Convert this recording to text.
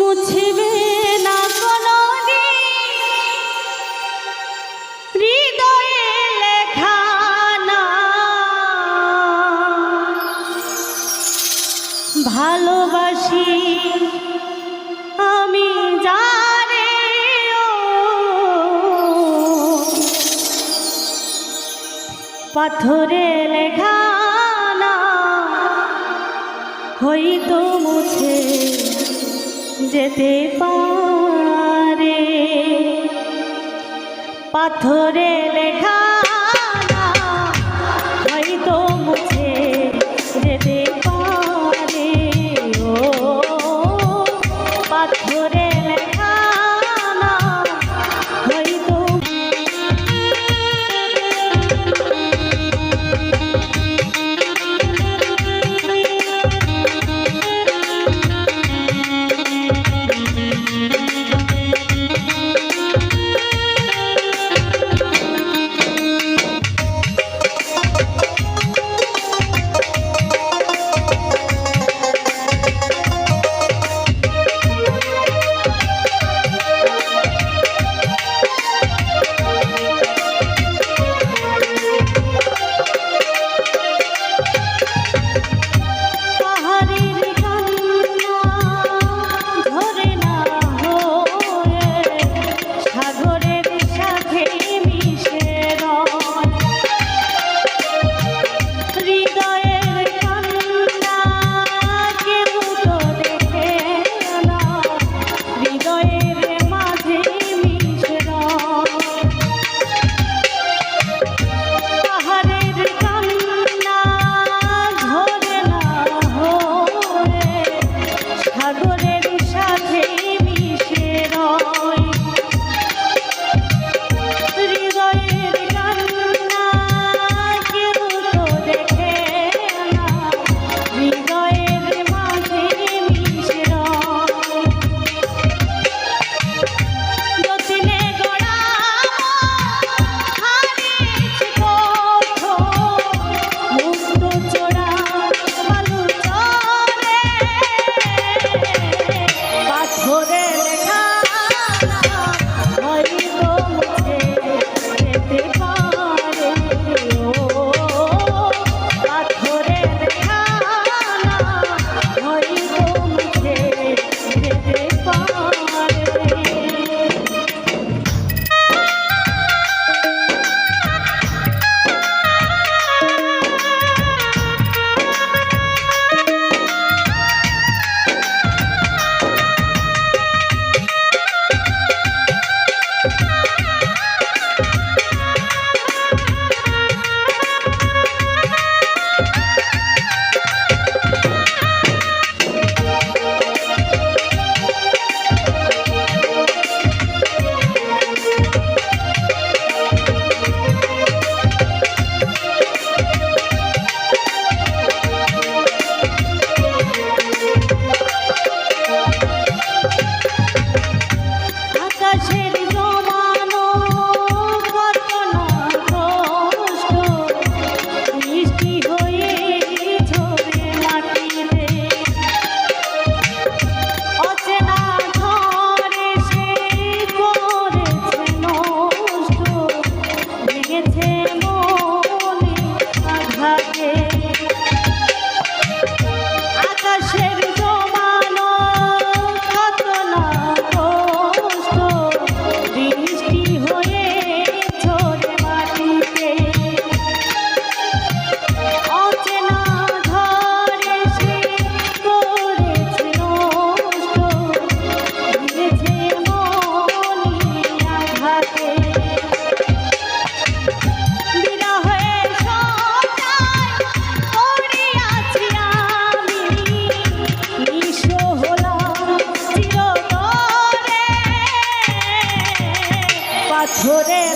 মুছবে না লেখা না। ভালোবাসি আমি পাথরে লেখানা মুছে যেতে পারে। পাথরে লেখা ঘরে